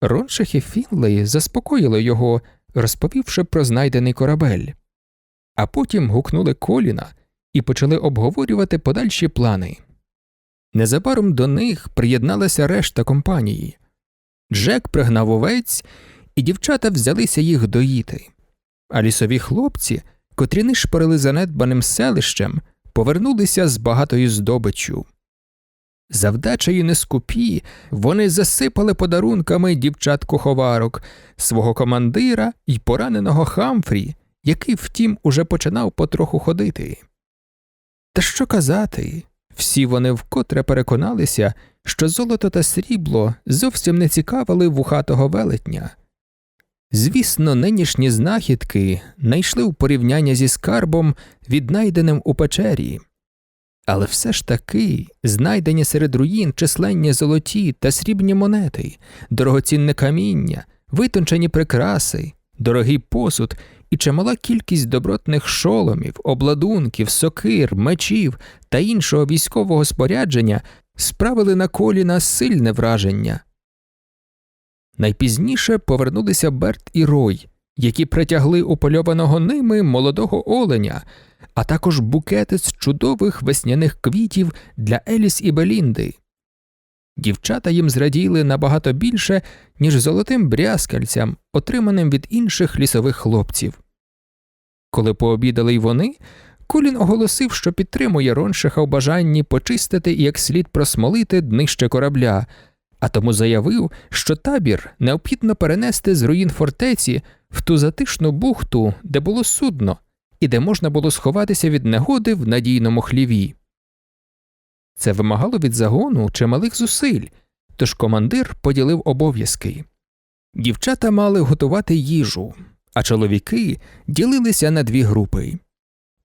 Роншах Фінлей заспокоїли його, розповівши про знайдений корабель, а потім гукнули коліна і почали обговорювати подальші плани. Незабаром до них приєдналася решта компанії. Джек пригнав овець, і дівчата взялися їх доїти. А лісові хлопці, котрі нишпорили занедбаним селищем, повернулися з багатою здобиччю. За вдачею не скупі, вони засипали подарунками дівчат куховарок, свого командира й пораненого Хамфрі, який, втім, уже починав потроху ходити. Та що казати, всі вони вкотре переконалися, що золото та срібло зовсім не цікавили вухатого велетня. Звісно, нинішні знахідки найшли в порівняння зі скарбом, віднайденим у печері. Але все ж таки знайдені серед руїн численні золоті та срібні монети, дорогоцінне каміння, витончені прикраси, дорогий посуд і чимала кількість добротних шоломів, обладунків, сокир, мечів та іншого військового спорядження справили на коліна сильне враження. Найпізніше повернулися Берт і Рой, які притягли упольованого ними молодого оленя, а також букети з чудових весняних квітів для Еліс і Белінди. Дівчата їм зраділи набагато більше, ніж золотим брязкальцям, отриманим від інших лісових хлопців. Коли пообідали й вони, Колін оголосив, що підтримує Роншиха в бажанні почистити і як слід просмолити днище корабля, а тому заявив, що табір необхідно перенести з руїн фортеці в ту затишну бухту, де було судно, і де можна було сховатися від негоди в надійному хліві. Це вимагало від загону чималих зусиль, тож командир поділив обов'язки. Дівчата мали готувати їжу, а чоловіки ділилися на дві групи.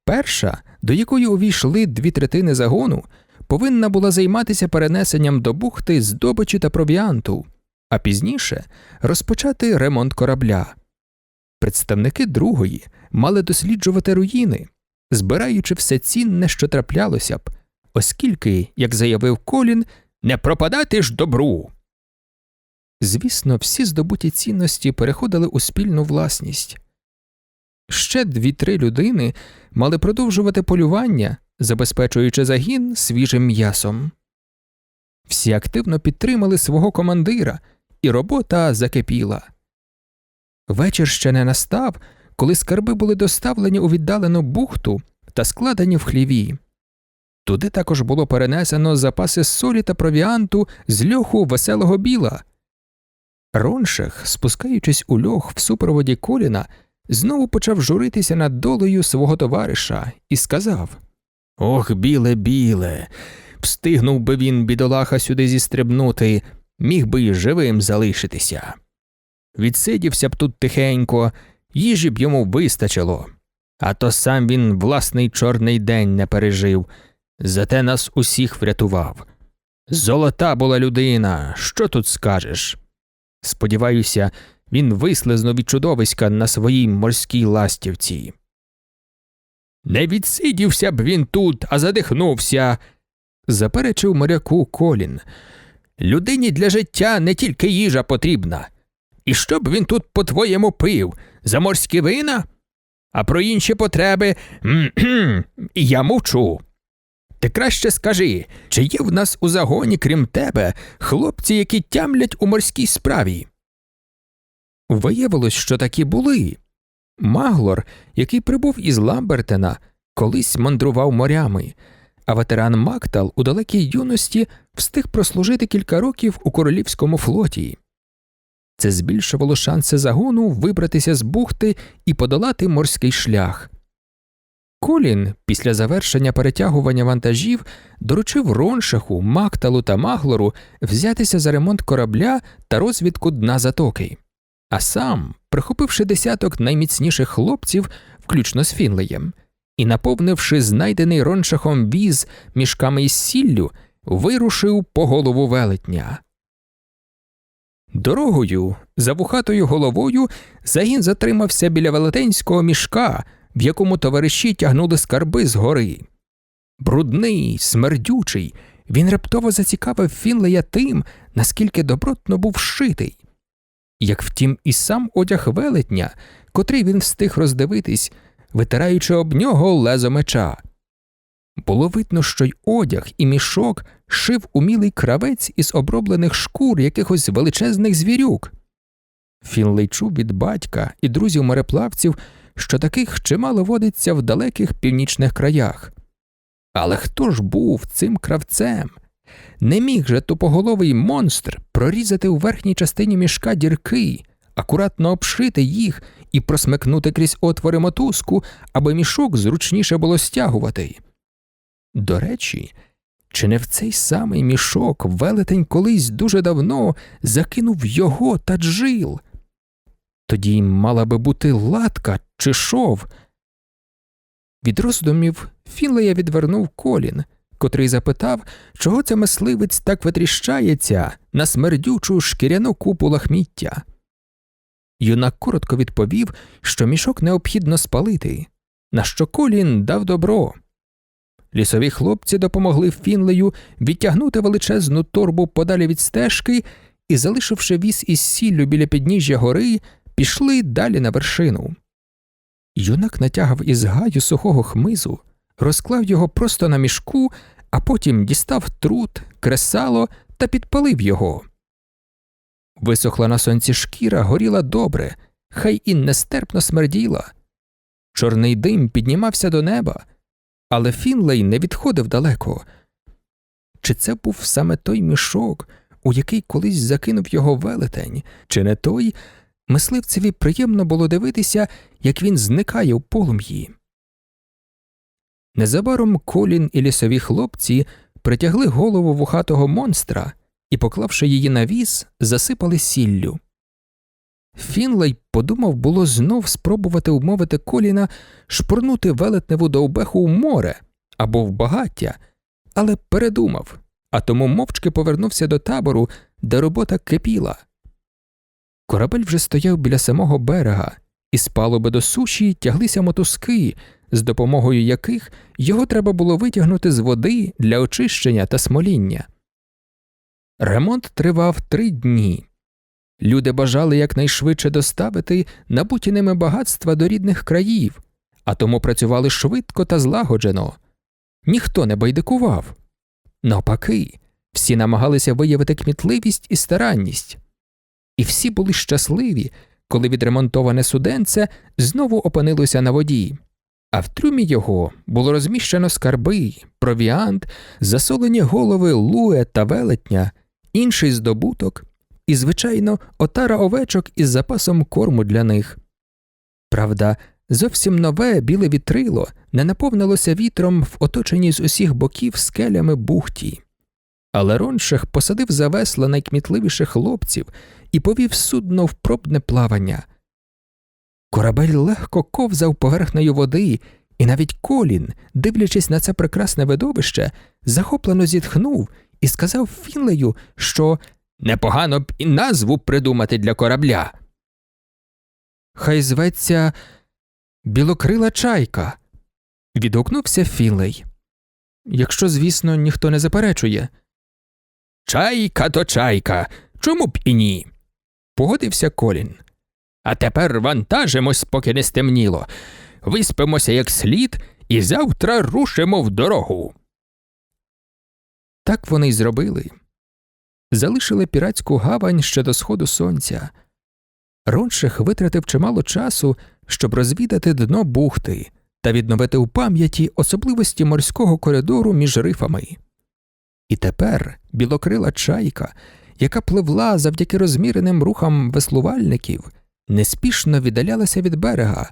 Перша, до якої увійшли дві третини загону, повинна була займатися перенесенням до бухти здобичі та провіанту, а пізніше розпочати ремонт корабля. Представники другої мали досліджувати руїни, збираючи все цінне, що траплялося б, оскільки, як заявив Колін, не пропадати ж добру. Звісно, всі здобуті цінності переходили у спільну власність. Ще дві-три людини мали продовжувати полювання, забезпечуючи загін свіжим м'ясом. Всі активно підтримали свого командира, і робота закипіла. Вечір ще не настав, коли скарби були доставлені у віддалену бухту та складені в хліві. Туди також було перенесено запаси солі та провіанту з льоху веселого біла. Роншех, спускаючись у льох в супроводі коліна, знову почав журитися над долею свого товариша і сказав Ох, біле, біле. Встигнув би він, бідолаха, сюди зістрибнути, міг би й живим залишитися. Відсидівся б тут тихенько, їжі б йому вистачило, а то сам він власний чорний день не пережив, зате нас усіх врятував. Золота була людина, що тут скажеш? Сподіваюся, він вислизнув від чудовиська на своїй морській ластівці. Не відсидівся б він тут, а задихнувся, заперечив моряку Колін. Людині для життя не тільки їжа потрібна. І що б він тут, по-твоєму, пив? За морські вина? А про інші потреби я мовчу. Ти краще скажи, чи є в нас у загоні, крім тебе, хлопці, які тямлять у морській справі? Виявилось, що такі були. Маглор, який прибув із Ламбертена, колись мандрував морями, а ветеран Мактал у далекій юності встиг прослужити кілька років у королівському флоті. Це збільшувало шанси загону вибратися з бухти і подолати морський шлях. Колін після завершення перетягування вантажів доручив Роншаху, Макталу та Маглору взятися за ремонт корабля та розвідку дна затоки, а сам, прихопивши десяток найміцніших хлопців, включно з Фінлеєм, і наповнивши знайдений Роншахом віз мішками із сіллю, вирушив по голову велетня. Дорогою, за вухатою головою, загін затримався біля велетенського мішка, в якому товариші тягнули скарби з гори. Брудний, смердючий, він раптово зацікавив Фінлея тим, наскільки добротно був шитий. як втім, і сам одяг велетня, котрий він встиг роздивитись, витираючи об нього лезо меча. Було видно, що й одяг і мішок шив умілий кравець із оброблених шкур якихось величезних звірюк. Фінлей чув від батька і друзів мореплавців, що таких чимало водиться в далеких північних краях. Але хто ж був цим кравцем? Не міг же тупоголовий монстр прорізати у верхній частині мішка дірки, акуратно обшити їх і просмикнути крізь отвори мотузку, аби мішок зручніше було стягувати. До речі, чи не в цей самий мішок велетень колись дуже давно закинув його та джил? Тоді мала би бути латка чи шов. Від роздумів Фінлея відвернув колін, котрий запитав, чого це мисливець так витріщається на смердючу шкіряну купу лахміття. Юнак коротко відповів, що мішок необхідно спалити, на що колін дав добро. Лісові хлопці допомогли Фінлею відтягнути величезну торбу подалі від стежки і, залишивши віз із сіллю біля підніжжя гори, пішли далі на вершину. Юнак натягав із гаю сухого хмизу, розклав його просто на мішку, а потім дістав трут, кресало та підпалив його. Висохла на сонці шкіра горіла добре, хай і нестерпно смерділа. Чорний дим піднімався до неба, але Фінлей не відходив далеко. Чи це був саме той мішок, у який колись закинув його велетень, чи не той, мисливцеві приємно було дивитися, як він зникає у полум'ї. Незабаром колін і лісові хлопці притягли голову вухатого монстра і, поклавши її на віз, засипали сіллю. Фінлей подумав було знов спробувати умовити коліна шпурнути велетневу довбеху в море або в багаття, але передумав, а тому мовчки повернувся до табору, де робота кипіла. Корабель вже стояв біля самого берега, і з палуби до суші тяглися мотузки, з допомогою яких його треба було витягнути з води для очищення та смоління. Ремонт тривав три дні. Люди бажали якнайшвидше доставити набуті ними багатства до рідних країв, а тому працювали швидко та злагоджено. Ніхто не байдикував. Навпаки, всі намагалися виявити кмітливість і старанність. І всі були щасливі, коли відремонтоване суденце знову опинилося на воді, а в трюмі його було розміщено скарби, провіант, засолені голови луе та велетня, інший здобуток і, звичайно, отара овечок із запасом корму для них. Правда, зовсім нове біле вітрило не наповнилося вітром в оточенні з усіх боків скелями бухті. Але Роншех посадив за весла найкмітливіших хлопців і повів судно в пробне плавання. Корабель легко ковзав поверхнею води, і навіть колін, дивлячись на це прекрасне видовище, захоплено зітхнув і сказав Фінлею, що непогано б і назву придумати для корабля. Хай зветься білокрила чайка. відгукнувся Фінлей. Якщо, звісно, ніхто не заперечує. Чайка то чайка. Чому б і ні? Погодився Колін. А тепер вантажимось, поки не стемніло. Виспимося як слід, і завтра рушимо в дорогу. Так вони й зробили. Залишили піратську гавань ще до сходу сонця. Ронших витратив чимало часу, щоб розвідати дно бухти та відновити у пам'яті особливості морського коридору між рифами. І тепер білокрила чайка, яка пливла завдяки розміреним рухам веслувальників, неспішно віддалялася від берега.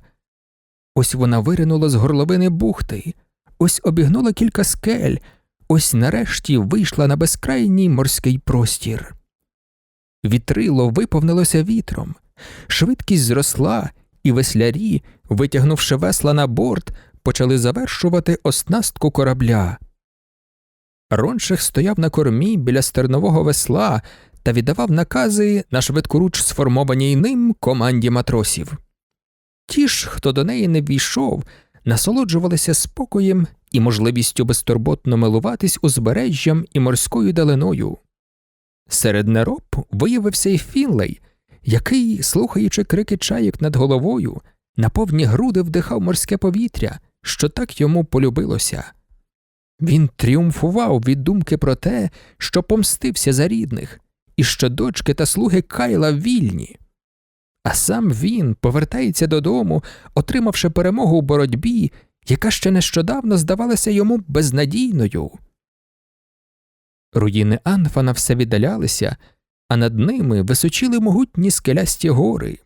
Ось вона виринула з горловини бухти, ось обігнула кілька скель, ось нарешті вийшла на безкрайній морський простір. Вітрило виповнилося вітром, швидкість зросла, і веслярі, витягнувши весла на борт, почали завершувати оснастку корабля. Ронших стояв на кормі біля стернового весла та віддавав накази на швидкоруч сформованій ним команді матросів. Ті ж, хто до неї не війшов, насолоджувалися спокоєм і можливістю безтурботно милуватись узбережжям і морською далиною. Серед нероб виявився і Фінлей, який, слухаючи крики чаєк над головою, на повні груди вдихав морське повітря, що так йому полюбилося. Він тріумфував від думки про те, що помстився за рідних, і що дочки та слуги Кайла вільні. А сам він повертається додому, отримавши перемогу у боротьбі, яка ще нещодавно здавалася йому безнадійною. Руїни Анфана все віддалялися, а над ними височили могутні скелясті гори,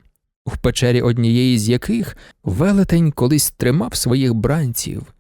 в печері однієї з яких велетень колись тримав своїх бранців.